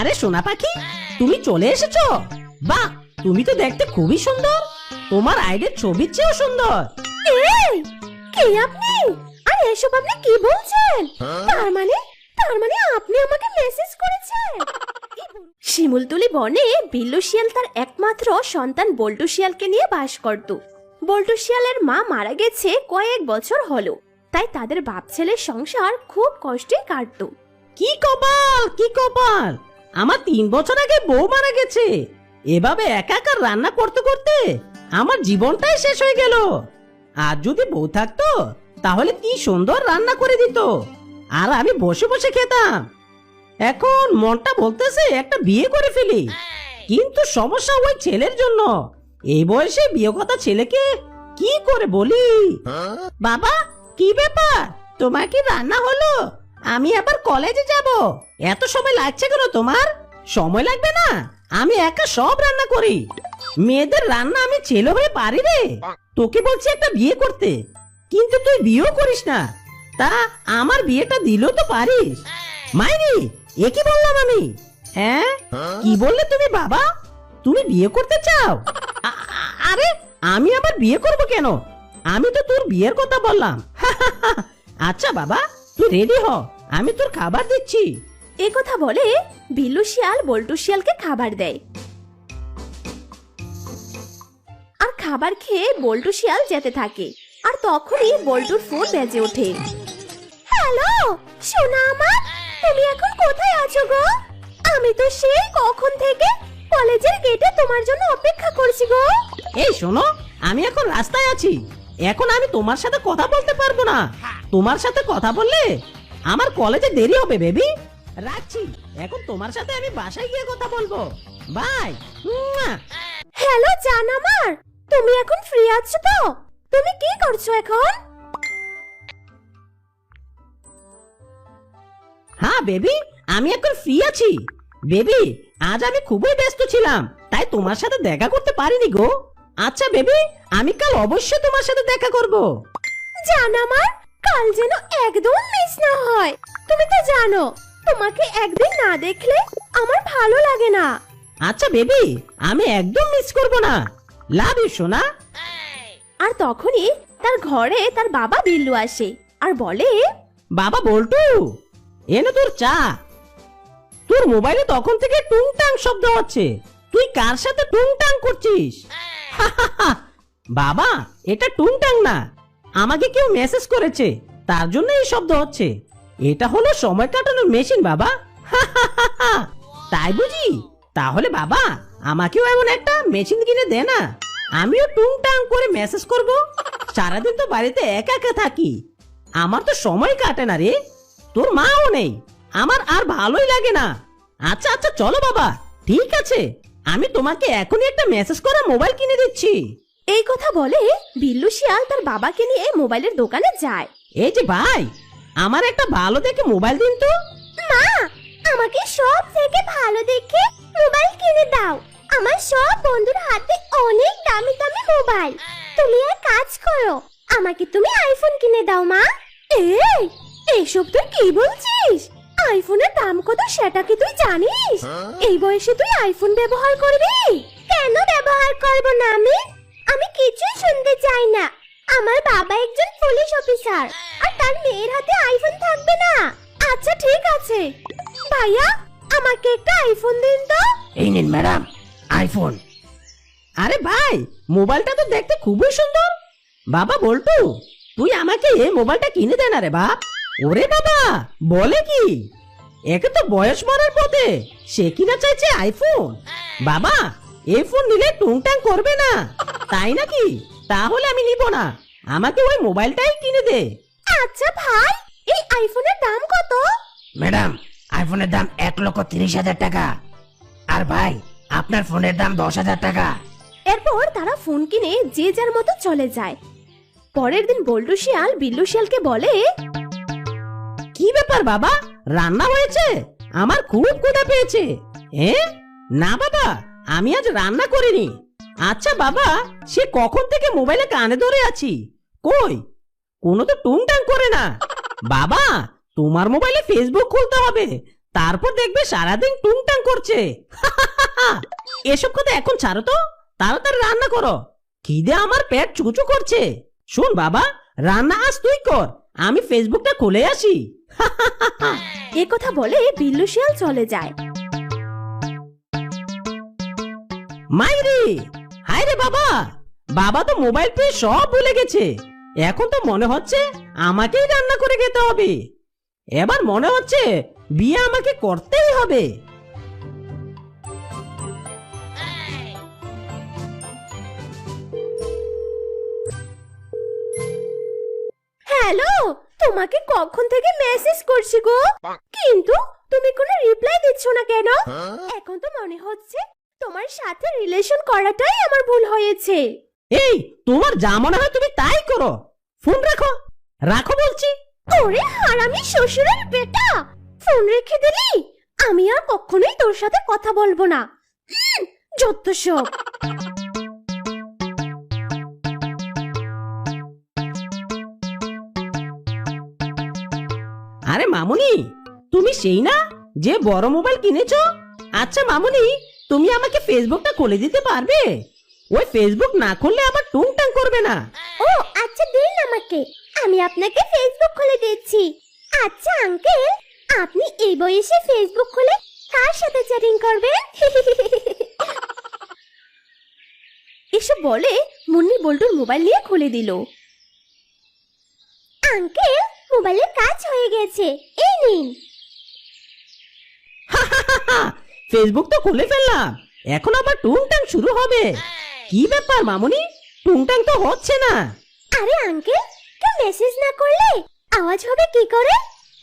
আরে সোনা পাখি তুমি চলে এসেছ? বাহ তুমি তো দেখতে খুবই সুন্দর। তোমার আইডের ছবির চেয়েও সুন্দর। এই কে আপনি? আর এসব আপনি কি বলছেন? তার মানে তার মানে আপনি আমাকে মেসেজ করেছেন। শিমুলতলি বনে বিল্লু শিয়াল তার একমাত্র সন্তান বল্টু শিয়ালকে নিয়ে বাস করত। বল্টু শিয়ালের মা মারা গেছে কয়েক বছর হলো। তাই তাদের বাপ ছেলের সংসার খুব কষ্টে কাটতো। কি কপাল কি কপাল? আমার তিন বছর আগে বউ মারা গেছে। এভাবে একা একা রান্না করতে করতে আমার জীবনটাই শেষ হয়ে গেল। আর যদি বউ থাকতো তাহলে কি সুন্দর রান্না করে দিত। আর আমি বসে বসে খেতাম। এখন মনটা বলতেছে একটা বিয়ে করে ফেলি। কিন্তু সমস্যা ওই ছেলের জন্য। এই বয়সে বিয়ে কথা ছেলেকে কি করে বলি? বাবা কি ব্যাপার? তোমার কি রান্না হলো? আমি আবার কলেজে যাব? এত সময় লাগছে কেন তোমার? সময় লাগবে না? আমি একা সব রান্না করি। মেয়েদের রান্না আমি ছেলে হয়ে পারি রে। তোকে বলছি একটা বিয়ে করতে। কিন্তু তুই বিয়েও করিস না। তা আমার বিয়েটা দিলেও তো পারিস। মাইরি, এ কি বললাম আমি? হ্যাঁ? কি বললে তুমি বাবা? তুমি বিয়ে করতে চাও? আরে, আমি আবার বিয়ে করব কেন? আমি তো তোর বিয়ের কথা বললাম। আচ্ছা বাবা তুই রেডি হ আমি তোর খাবার দিচ্ছি। এ কথা বলে বিল্লু শিয়াল বল্টু শিয়ালকে খাবার দেয়। আর খাবার খেয়ে বল্টু শিয়াল যেতে থাকে আর তখনই বল্টুর ফোন বেজে ওঠে। হ্যালো সোনা আমার তুমি এখন কোথায় আছো গো? আমি তো সেই কখন থেকে কলেজের গেটে তোমার জন্য অপেক্ষা করছি গো। এই শোনো আমি এখন রাস্তায় আছি এখন আমি তোমার সাথে কথা বলতে পারব না। তোমার সাথে কথা বললে আমার কলেজে দেরি হবে বেবি। রাখছি। এখন তোমার সাথে আমি বাসায় গিয়ে কথা বলব। বাই। হ্যালো জান আমার। তুমি এখন ফ্রি আছো তো? তুমি কি করছ এখন? হ্যাঁ বেবি আমি এখন ফ্রি আছি। বেবি আজ আমি খুবই ব্যস্ত ছিলাম তাই তোমার সাথে দেখা করতে পারিনি গো। আচ্ছা বেবি আমি কাল অবশ্যই তোমার সাথে দেখা করব। জান আমার কাল যেন একদম মিস না হয়। তুমি তো জানো তোমাকে একদিন না দেখলে আমার ভালো লাগে না। আচ্ছা বেবি আমি একদম মিস করব না। লাভ ইউ সোনা। আর তখনই তার ঘরে তার বাবা বিল্লু আসে আর বলে বাবা বল্টু এনে তোর চা। তোর মোবাইলে তখন থেকে টুংটাং শব্দ হচ্ছে। তুই কার সাথে টুংটাং করছিস? বাবা এটা টুংটাং না। আমাকে কেউ মেসেজ করেছে। তার জন্য এই শব্দ হচ্ছে। এটা হলো সময় কাটানোর মেশিন বাবা। তাই বুঝি? তাহলে বাবা, আমাকেও এমন একটা মেশিন কিনে দে না। আমিও টুংটাং করে মেসেজ করব। সারাদিন তো বাড়িতে একা একা থাকি। আমার তো সময় কাটে না রে। তোর মাও নেই। আমার আর ভালোই লাগে না। আচ্ছা আচ্ছা চলো বাবা। ঠিক আছে। আমি তোমাকে এখনই একটা মেসেজ করা মোবাইল কিনে দিচ্ছি। এই কথা বলে বিল্লু শিয়াল তার বাবাকে নিয়ে মোবাইলের দোকানে যায়। এই যে ভাই আমার একটা ভালো দেখে মোবাইল দিন তো। মা আমাকে সব থেকে ভালো দেখে মোবাইল কিনে দাও। আমার সব বন্ধুর হাতে অনেক দামি দামি মোবাইল। তুমি এক কাজ করো আমাকে তুমি আইফোন কিনে দাও মা। এই এইসব তুই কি বলছিস? আইফোনের দাম কত সেটা কি তুই জানিস? এই বয়সে তুই আইফোন ব্যবহার করবি? কেন ব্যবহার করব না আমি? আমি কিছুই শুনতে চাই না। আমার বাবা একজন পুলিশ অফিসার আর তার মেয়ের হাতে আইফোন থাকবে না। আচ্ছা ঠিক আছে। ভাইয়া, আমাকে একটা আইফোন দিন তো। এই নিন, ম্যাডাম আইফোন আরে ভাই, মোবাইলটা তো দেখতে খুবই সুন্দর। বাবা, বল্টু, তুই আমাকে এই মোবাইলটা কিনে দে না রে বাপ। ওরে বাবা, বলে কি? একে তো বয়স মরার পথে, সে কিনা চাইছে আইফোন বাবা এই ফোন নিলে টুংটাং করবে না। তাই নাকি? তাহলে আমি নিব না। আমাকে ওই মোবাইলটাই কিনে দে। আচ্ছা ভাই এই আইফোনের দাম কত? ম্যাডাম আইফোনের দাম এক লক্ষ তিরিশ হাজার টাকা। আর ভাই আপনার ফোনের দাম দশ হাজার টাকা। এরপর তারা ফোন কিনে যে যার মতো চলে যায়। পরের দিন বল্টু শিয়াল বিল্লু শিয়ালকে বলে কি ব্যাপার বাবা? রান্না হয়েছে? আমার খুব ক্ষুধা পেয়েছে। এ না বাবা আমি আজ রান্না করিনি। আচ্ছা বাবা, সে কখন থেকে মোবাইলে কানে ধরে আছি? কই? কোনো তো টুংটাং করে না। বাবা, তোমার মোবাইলে ফেসবুক খুলতে হবে। তারপর দেখবে সারাদিন টুংটাং করছে। এসব কথা এখন ছাড়ো তো। তাড়াতাড়ি রান্না করো। খিদে আমার পেট চুচু করছে। শোন বাবা, রান্না আজ তুই কর। আমি ফেসবুকটা খুলে আসি। এ কথা বলে বিল্লু শিয়াল চলে যায়। মাইরি হায় রে বাবা। বাবা তো মোবাইল পেয়ে সব ভুলে গেছে। এখন তো মনে হচ্ছে আমাকেই রান্না করে খেতে হবে। এবার মনে হচ্ছে বিয়ে আমাকে করতেই হবে। হ্যালো তোমাকে কখন থেকে মেসেজ করছি গো? কিন্তু তুমি কোনো রিপ্লাই দিচ্ছ না কেন? এখন তো মনে হচ্ছে তোমার সাথে রিলেশন করাটাই আমার ভুল হয়েছে। এই তোমার যা মনে হয় তুমি তাই করো। ফোন রাখো। রাখো বলছি। ওরে হারামি শ্বশুরের বেটা। ফোন রেখে দিলি আমি আর কখনোই তোর সাথে কথা বলব না। যত সব। আরে মামুনি তুমি সেই না যে বড় মোবাইল কিনেছো? আচ্ছা মামুনি তুমি আমাকে ফেসবুকটা খুলে দিতে পারবে? ওই ফেসবুক না খুললে আবার টুংটাং করবে না। ও আচ্ছা দিন আমাকে। আমি আপনাকে ফেসবুক খুলে দিচ্ছি। আচ্ছা আঙ্কেল আপনি এই বয়সে ফেসবুক খুলে কার সাথে চ্যাটিং করবেন? এসব বলে মুন্নি বল্টুর মোবাইল নিয়ে খুলে দিল। আঙ্কেল মোবাইলের কাজ হয়ে গেছে। এই নিন। ফেসবুক তো খুলে ফেললাম। এখন আবার টুংটাং শুরু হবে। কি ব্যাপার মামুনি? টুংটাং তো হচ্ছে না। আরে আঙ্কেল কেউ মেসেজ না করলে আওয়াজ হবে কি করে?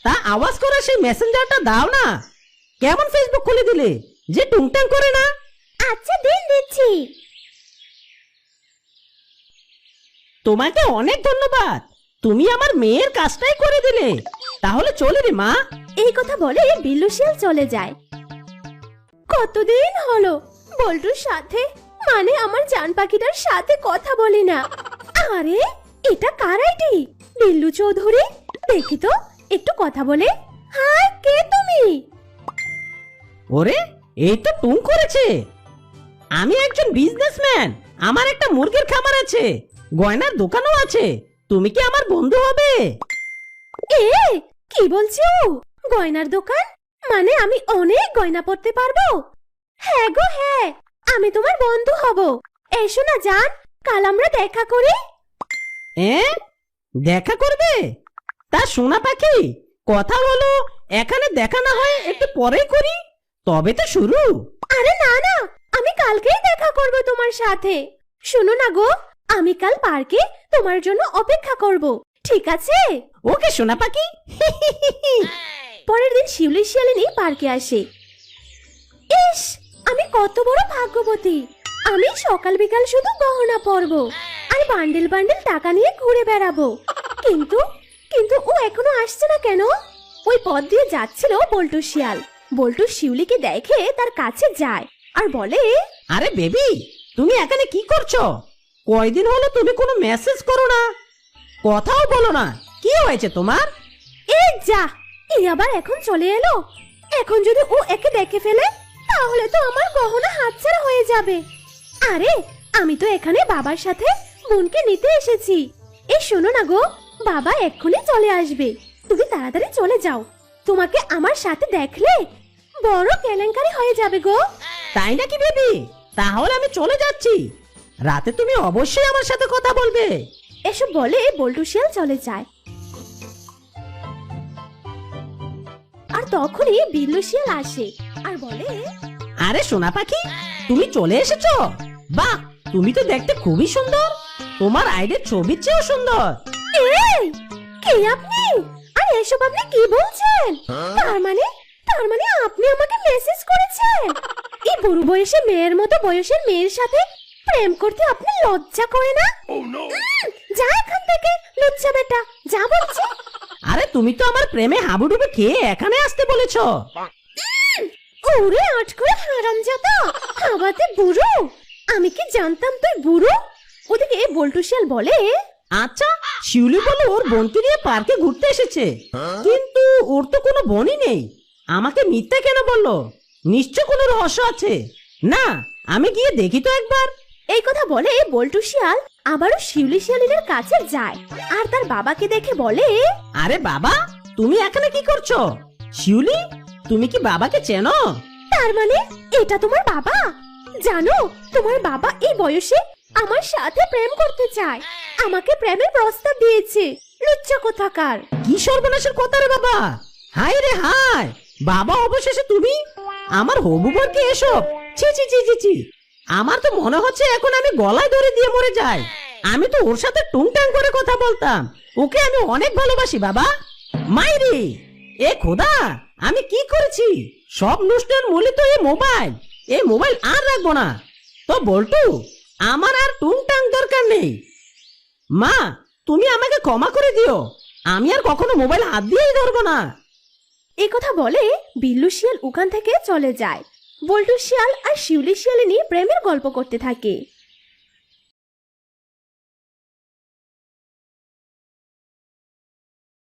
তা আওয়াজ করে সেই মেসেঞ্জারটা দাও না। কেমন ফেসবুক খুলে দিলে? যে টুংটাং করে না। আচ্ছা দিন দিচ্ছি। তোমাকে অনেক ধন্যবাদ। তুমি আমার মেয়ের কাজটাই করে দিলে। তাহলে চলে রে মা। এই কথা বলে বিল্লু শিয়াল চলে যায়। কতদিন হলো? বল্টুর সাথে? মানে আমার জান পাখিটার সাথে কথা বলি না। আরে এটা কার আইডি বিল্লু চৌধুরী? দেখি তো একটু কথা বলে। হাই কে তুমি? ওরে এই তো টুং করেছে। আমি একজন বিজনেসম্যান আমার একটা মুরগির খামার আছে গয়নার দোকানও আছে তুমি কি আমার বন্ধু হবে? এ কি বলছো গয়নার দোকান? মানে আমি অনেক গয়না পরতে পারব? হ্যাঁ গো হ্যাঁ আমি তোমার বন্ধু হব। এসো না জান কাল আমরা দেখা করি। এ? দেখা করবে? তা সোনা পাখি কথা বলো এখানে দেখা না হয় একটু পরেই করি তবে তো শুরু। আরে না না আমি কালকেই দেখা করব তোমার সাথে। শোনো না গো আমি কাল পার্কে তোমার জন্য অপেক্ষা করব ঠিক আছে? ওকে সোনা পাখি। পরের দিন শিউলি শিয়ালিনী পার্কে আসে। ইস আমি কত বড় ভাগ্যবতী। আমি সকাল বিকাল শুধু গহনা পরব আর বান্ডেল বান্ডেল টাকা নিয়ে ঘুরে বেড়াবো। কিন্তু কিন্তু ও এখনও আসছে না কেন? ওই পথ দিয়ে যাচ্ছিল বল্টু শিয়াল। বল্টু শিউলিকে দেখে তার কাছে যায় আর বলে আরে বেবি তুমি এখানে কি করছ? কয়দিন হলো তুমি কোনো মেসেজ করো না। কথাও বলো না। কি হয়েছে তোমার? এই যা এই আবার এখন চলে এলো? এখন যদি ও একে দেখে ফেলে তাহলে তো আমার গহনা হাতছাড়া হয়ে যাবে। আরে আমি তো এখানে বাবার সাথে বোনকে নিতে এসেছি। এই শোনো না গো বাবা এক্ষুনি চলে আসবে। তুমি তাড়াতাড়ি চলে যাও। তোমাকে আমার সাথে দেখলে বড় কেলেঙ্কারি হয়ে যাবে গো। তাই নাকি বেবি? তাহলে আমি চলে যাচ্ছি। রাতে তুমি অবশ্যই আমার সাথে কথা বলবে। এসব বলে বল্টু শিয়াল চলে যায়। আর তখনই বিল্লু শিয়াল আসে আর বলে আরে সোনা পাখি তুমি চলে এসেছ? বাহ তুমি তো দেখতে খুবই সুন্দর। তোমার আইডের ছবির চেয়েও সুন্দর। এই কে আপনি? আর এসব আপনি কি বলছেন? তার মানে তার মানে আপনি আমাকে মেসেজ করেছেন। এই বুড়ো বয়সে মেয়ের মতো বয়সের মেয়ের সাথে প্রেম করতে আপনি লজ্জা করে না? উম, যা এখান থেকে লজ্জা বেটা যা বলছি। আরে তুমি তো আমার প্রেমে হাবুডুবু খেয়ে এখানে আসতে বলেছ। ওরে আট করে হারামজাদা খাওয়াতে বুড়ো। আমি কি জানতাম তুই বুড়ো? ওদিকে বল্টু শিয়াল বলে আচ্ছা শিউলি বলে ওর বোনকে নিয়ে পার্কে ঘুরতে এসেছে। কিন্তু ওর তো কোনো বোনই নেই। আমাকে মিথ্যা কেন বলল? নিশ্চয় কোনো রহস্য আছে। না আমি গিয়ে দেখি তো একবার। এই কথা বলে বল্টু শিয়াল আবারও শিউলি শিয়ালিনের কাছে যায়। আর তার বাবাকে দেখে বলে আরে বাবা তুমি এখানে কি করছ? শিউলি তুমি কি বাবাকে চেনো? তার মানে এটা তোমার বাবা? জানো তোমার বাবা এই বয়সে আমার সাথে প্রেম করতে চায়। আমাকে প্রেমের প্রস্তাব দিয়েছে লুচ্চা কোথাকার। কি সর্বনাশের কথা রে বাবা? হাই রে হাই বাবা অবশেষে তুমি? আমার হবু বরকে এসব ছি ছি ছি ছি ছি। আমার তো মনে হচ্ছে এখন আমি গলায় ধরে দিয়ে মরে যাই। আমি তো ওর সাথে টুংটাং করে কথা বলতাম। ওকে আমি অনেক ভালোবাসি, বাবা। মাইরি, এ খোদা, আমি কি করেছি? সব নষ্টের মূলে তো এই মোবাইল। এই মোবাইল আর রাখব না। তো বল্টু, আমার আর টুংটাং দরকার নেই। মা, তুমি আমাকে ক্ষমা করে দিও। আমি আর কখনো মোবাইল হাত দিয়েই ধরবো না। এই কথা বলে বিল্লু শিয়াল ওখান থেকে চলে যায়। বল্টু শিয়াল আর শিউলি শিয়ালিনী প্রেমের গল্প করতে থাকে।